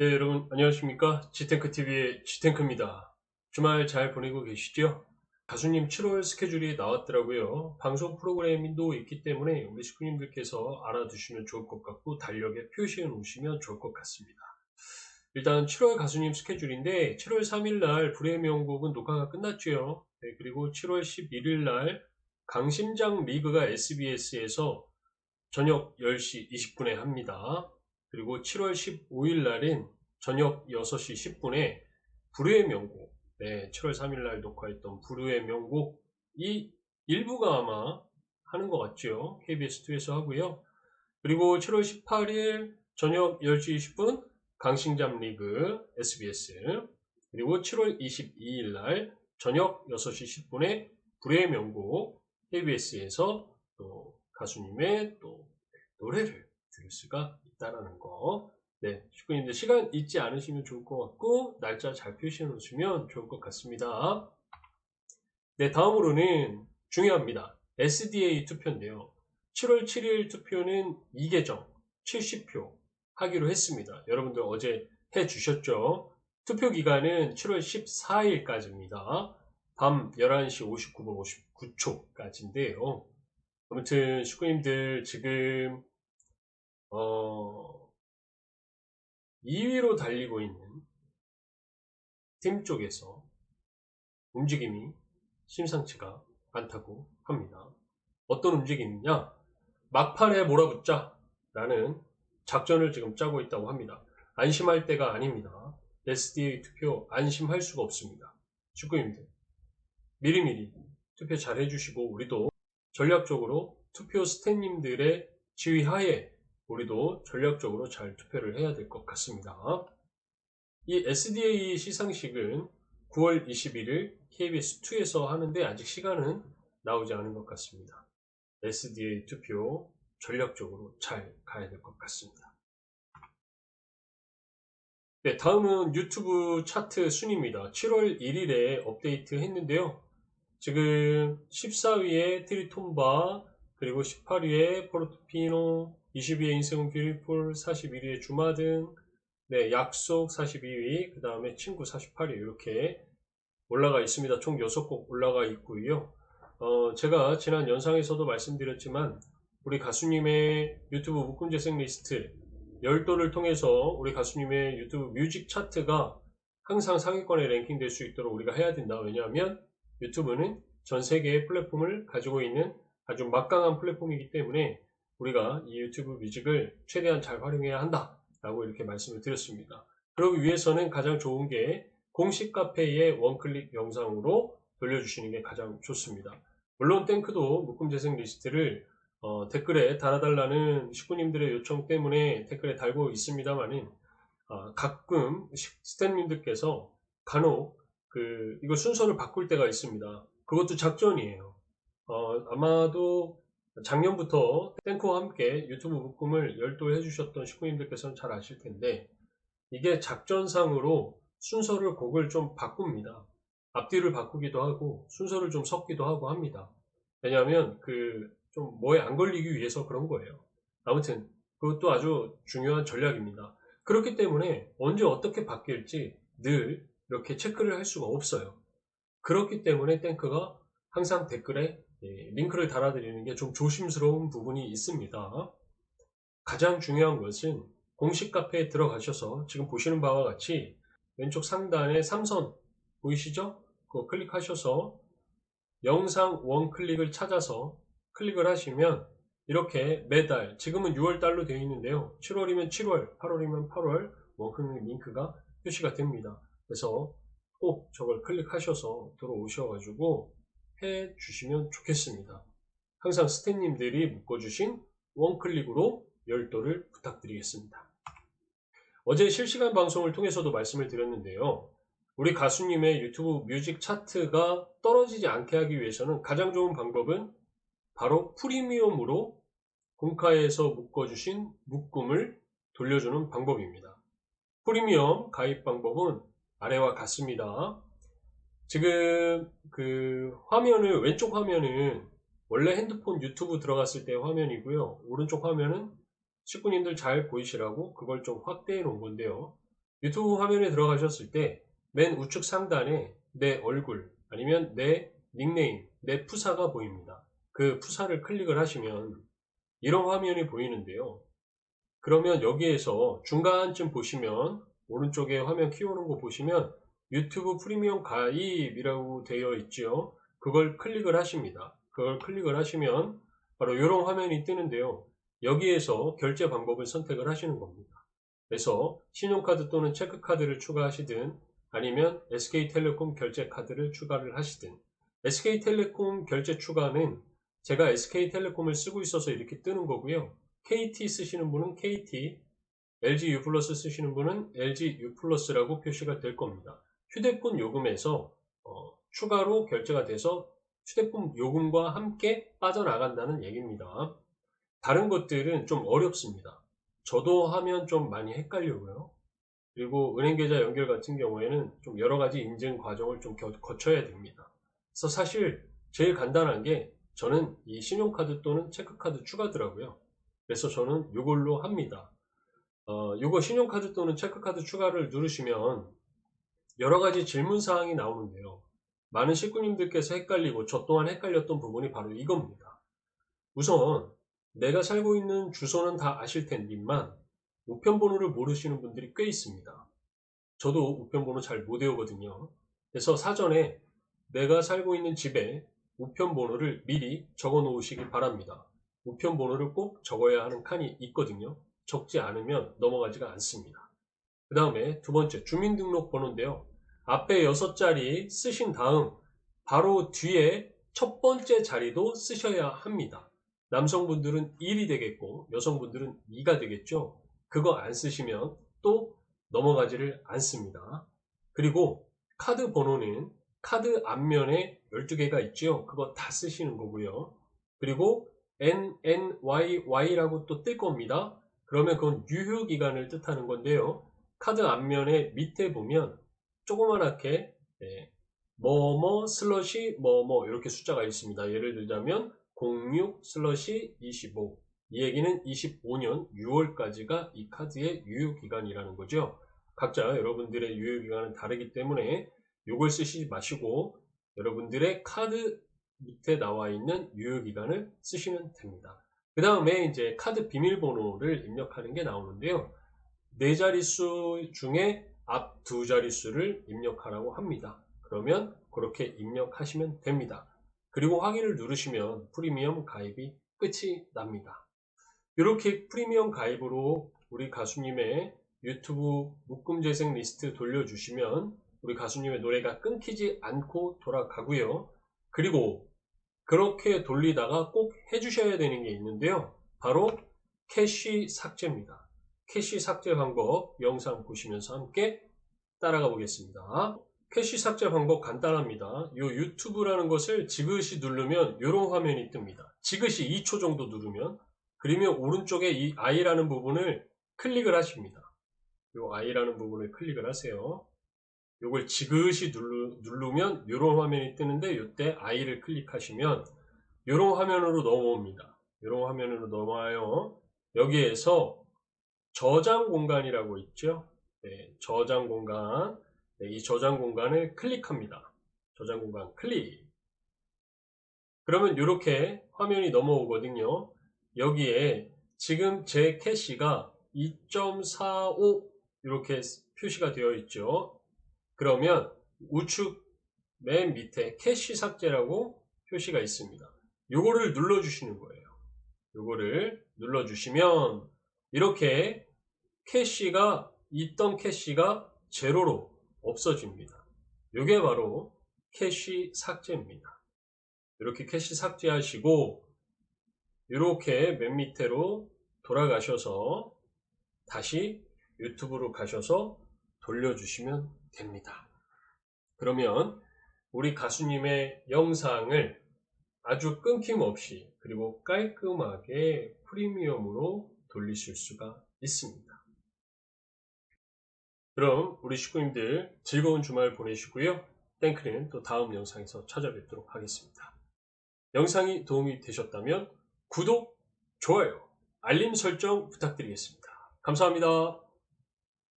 네, 여러분 안녕하십니까? 지탱크TV의 지탱크입니다. 주말 잘 보내고 계시죠? 가수님 7월 스케줄이 나왔더라고요. 방송 프로그램도 있기 때문에 우리 식구님들께서 알아두시면 좋을 것 같고 달력에 표시해 놓으시면 좋을 것 같습니다. 일단 7월 가수님 스케줄인데 7월 3일 날 불의 명곡은 녹화가 끝났죠. 네, 그리고 7월 11일 날 강심장 리그가 SBS에서 저녁 10시 20분에 합니다. 그리고 7월 15일 날인 저녁 6시 10분에 불후의 명곡, 네, 7월 3일 날 녹화했던 불후의 명곡이 일부가 아마 하는 것 같죠. KBS2에서 하고요. 그리고 7월 18일 저녁 10시 20분 강신잠 리그 SBS 그리고 7월 22일 날 저녁 6시 10분에 불의 명곡 KBS에서 또 가수님의 또 노래를 들을 수가 있다라는 거. 네, 식구님들 시간 잊지 않으시면 좋을 것 같고 날짜 잘 표시해 놓으시면 좋을 것 같습니다. 네, 다음으로는 중요합니다. SDA 투표인데요. 7월 7일 투표는 이계정 70표 하기로 했습니다. 여러분들 어제 해 주셨죠? 투표 기간은 7월 14일까지입니다. 밤 11시 59분 59초까지인데요. 아무튼 식구님들 지금 어 2위로 달리고 있는 팀 쪽에서 움직임이 심상치가 않다고 합니다. 어떤 움직임이냐? 막판에 몰아붙자 라는 작전을 지금 짜고 있다고 합니다. 안심할 때가 아닙니다. SDA 투표 안심할 수가 없습니다. 축구님들 미리미리 투표 잘 해주시고 우리도 전략적으로 투표 스태님들의 지휘하에 우리도 전략적으로 잘 투표를 해야 될 것 같습니다. 이 SDA 시상식은 9월 21일 KBS2에서 하는데 아직 시간은 나오지 않은 것 같습니다. SDA 투표 전략적으로 잘 가야 될 것 같습니다. 네, 다음은 유튜브 차트 순입니다. 7월 1일에 업데이트 했는데요. 지금 14위에 트리톤바, 그리고 18위에 포르토피노, 20위에 인생은 뷰티풀, 41위에 주마등, 네, 약속 42위, 그 다음에 친구 48위 이렇게 올라가 있습니다. 총 6곡 올라가 있고요. 어, 제가 지난 연상에서도 말씀드렸지만 우리 가수님의 유튜브 묶음 재생 리스트 열도를 통해서 우리 가수님의 유튜브 뮤직 차트가 항상 상위권에 랭킹될 수 있도록 우리가 해야 된다. 왜냐하면 유튜브는 전 세계의 플랫폼을 가지고 있는 아주 막강한 플랫폼이기 때문에 우리가 이 유튜브 뮤직을 최대한 잘 활용해야 한다 라고 이렇게 말씀을 드렸습니다. 그러기 위해서는 가장 좋은 게 공식 카페의 원클릭 영상으로 돌려주시는 게 가장 좋습니다. 물론 땡크도 묶음 재생 리스트를 어, 댓글에 달아달라는 식구님들의 요청 때문에 댓글에 달고 있습니다만은 어, 가끔 스태님들께서 간혹 그 이거 순서를 바꿀 때가 있습니다. 그것도 작전이에요. 어, 아마도 작년부터 땡크와 함께 유튜브 묶음을 열도 해 주셨던 식구님들께서는 잘 아실 텐데 이게 작전상으로 순서를 곡을 좀 바꿉니다. 앞뒤를 바꾸기도 하고 순서를 좀 섞기도 하고 합니다. 왜냐하면 그 좀 뭐에 안 걸리기 위해서 그런 거예요. 아무튼 그것도 아주 중요한 전략입니다. 그렇기 때문에 언제 어떻게 바뀔지 늘 이렇게 체크를 할 수가 없어요. 그렇기 때문에 땡크가 항상 댓글에 예, 링크를 달아드리는 게 좀 조심스러운 부분이 있습니다. 가장 중요한 것은 공식 카페에 들어가셔서 지금 보시는 바와 같이 왼쪽 상단에 삼선 보이시죠? 그거 클릭하셔서 영상 원클릭을 찾아서 클릭을 하시면 이렇게 매달 지금은 6월달로 되어 있는데요 7월이면 7월 8월이면 8월 원클릭 링크가 표시가 됩니다 그래서 꼭 저걸 클릭하셔서 들어오셔 가지고 해 주시면 좋겠습니다. 항상 스태님들이 묶어주신 원클릭으로 열도를 부탁드리겠습니다. 어제 실시간 방송을 통해서도 말씀을 드렸는데요. 우리 가수님의 유튜브 뮤직 차트가 떨어지지 않게 하기 위해서는 가장 좋은 방법은 바로 프리미엄으로 공카에서 묶어주신 묶음을 돌려주는 방법입니다. 프리미엄 가입 방법은 아래와 같습니다. 지금 그 화면을 왼쪽 화면은 원래 핸드폰 유튜브 들어갔을 때 화면이고요 오른쪽 화면은 식구님들 잘 보이시라고 그걸 좀 확대해 놓은 건데요 유튜브 화면에 들어가셨을 때 맨 우측 상단에 내 얼굴 아니면 내 닉네임, 내 푸사가 보입니다. 그 푸사를 클릭을 하시면 이런 화면이 보이는데요. 그러면 여기에서 중간쯤 보시면 오른쪽에 화면 키우는 거 보시면 유튜브 프리미엄 가입이라고 되어 있죠. 그걸 클릭을 하십니다. 그걸 클릭을 하시면 바로 이런 화면이 뜨는데요. 여기에서 결제 방법을 선택을 하시는 겁니다. 그래서 신용카드 또는 체크카드를 추가하시든 아니면 SK텔레콤 결제카드를 추가를 하시든 SK텔레콤 결제 추가는 제가 SK텔레콤을 쓰고 있어서 이렇게 뜨는 거고요. KT 쓰시는 분은 KT, LG U 플러스 쓰시는 분은 LG U 플러스라고 표시가 될 겁니다. 휴대폰 요금에서 어, 추가로 결제가 돼서 휴대폰 요금과 함께 빠져나간다는 얘기입니다. 다른 것들은 좀 어렵습니다. 저도 하면 좀 많이 헷갈리고요. 그리고 은행계좌 연결 같은 경우에는 좀 여러 가지 인증 과정을 좀 거쳐야 됩니다. 그래서 사실 제일 간단한 게 저는 이 신용카드 또는 체크카드 추가더라고요. 그래서 저는 이걸로 합니다. 어, 이거 신용카드 또는 체크카드 추가를 누르시면 여러 가지 질문 사항이 나오는데요. 많은 식구님들께서 헷갈리고 저 또한 헷갈렸던 부분이 바로 이겁니다. 우선 내가 살고 있는 주소는 다 아실 텐데만 우편번호를 모르시는 분들이 꽤 있습니다. 저도 우편번호 잘 못 외우거든요. 그래서 사전에 내가 살고 있는 집에 우편번호를 미리 적어 놓으시기 바랍니다. 우편번호를 꼭 적어야 하는 칸이 있거든요. 적지 않으면 넘어가지가 않습니다. 그 다음에 두 번째 주민등록번호인데요. 앞에 6자리 쓰신 다음 바로 뒤에 첫 번째 자리도 쓰셔야 합니다. 남성분들은 1이 되겠고 여성분들은 2가 되겠죠. 그거 안 쓰시면 또 넘어가지를 않습니다. 그리고 카드 번호는 카드 앞면에 12개가 있죠. 그거 다 쓰시는 거고요. 그리고 NNYY라고 또 뜰 겁니다. 그러면 그건 유효기간을 뜻하는 건데요. 카드 앞면에 밑에 보면 조그만하게 네, 뭐뭐 슬러시 뭐뭐 이렇게 숫자가 있습니다. 예를 들자면 06 슬러시 25 이 얘기는 25년 6월까지가 이 카드의 유효기간이라는 거죠. 각자 여러분들의 유효기간은 다르기 때문에 이걸 쓰시지 마시고 여러분들의 카드 밑에 나와 있는 유효기간을 쓰시면 됩니다. 그 다음에 이제 카드 비밀번호를 입력하는 게 나오는데요. 네 자릿수 중에 앞 두 자릿수를 입력하라고 합니다. 그러면 그렇게 입력하시면 됩니다. 그리고 확인을 누르시면 프리미엄 가입이 끝이 납니다. 이렇게 프리미엄 가입으로 우리 가수님의 유튜브 묶음 재생 리스트 돌려주시면 우리 가수님의 노래가 끊기지 않고 돌아가고요. 그리고 그렇게 돌리다가 꼭 해주셔야 되는 게 있는데요. 바로 캐시 삭제입니다. 캐시 삭제 방법 영상 보시면서 함께 따라가 보겠습니다. 캐시 삭제 방법 간단합니다. 이 유튜브라는 것을 지그시 누르면 이런 화면이 뜹니다. 지그시 2초 정도 누르면 그러면 오른쪽에 이 I라는 부분을 클릭을 하십니다. 이 I라는 부분을 클릭을 하세요. 이걸 지그시 누르, 누르 면 이런 화면이 뜨는데 이때 I를 클릭하시면 이런 화면으로 넘어옵니다. 이런 화면으로 넘어와요. 여기에서 저장 공간이라고 있죠. 네, 저장 공간. 네, 이 저장 공간을 클릭합니다. 저장 공간 클릭. 그러면 이렇게 화면이 넘어오거든요. 여기에 지금 제 캐시가 2.45 이렇게 표시가 되어 있죠. 그러면 우측 맨 밑에 캐시 삭제라고 표시가 있습니다. 요거를 눌러주시는 거예요. 요거를 눌러주시면 이렇게 캐시가 있던 캐시가 제로로 없어집니다. 요게 바로 캐시 삭제입니다. 이렇게 캐시 삭제하시고 이렇게 맨 밑으로 돌아가셔서 다시 유튜브로 가셔서 돌려주시면 됩니다. 그러면 우리 가수님의 영상을 아주 끊김없이 그리고 깔끔하게 프리미엄으로 돌리실 수가 있습니다. 그럼 우리 식구님들 즐거운 주말 보내시고요. 땡크는 또 다음 영상에서 찾아뵙도록 하겠습니다. 영상이 도움이 되셨다면 구독, 좋아요, 알림 설정 부탁드리겠습니다. 감사합니다.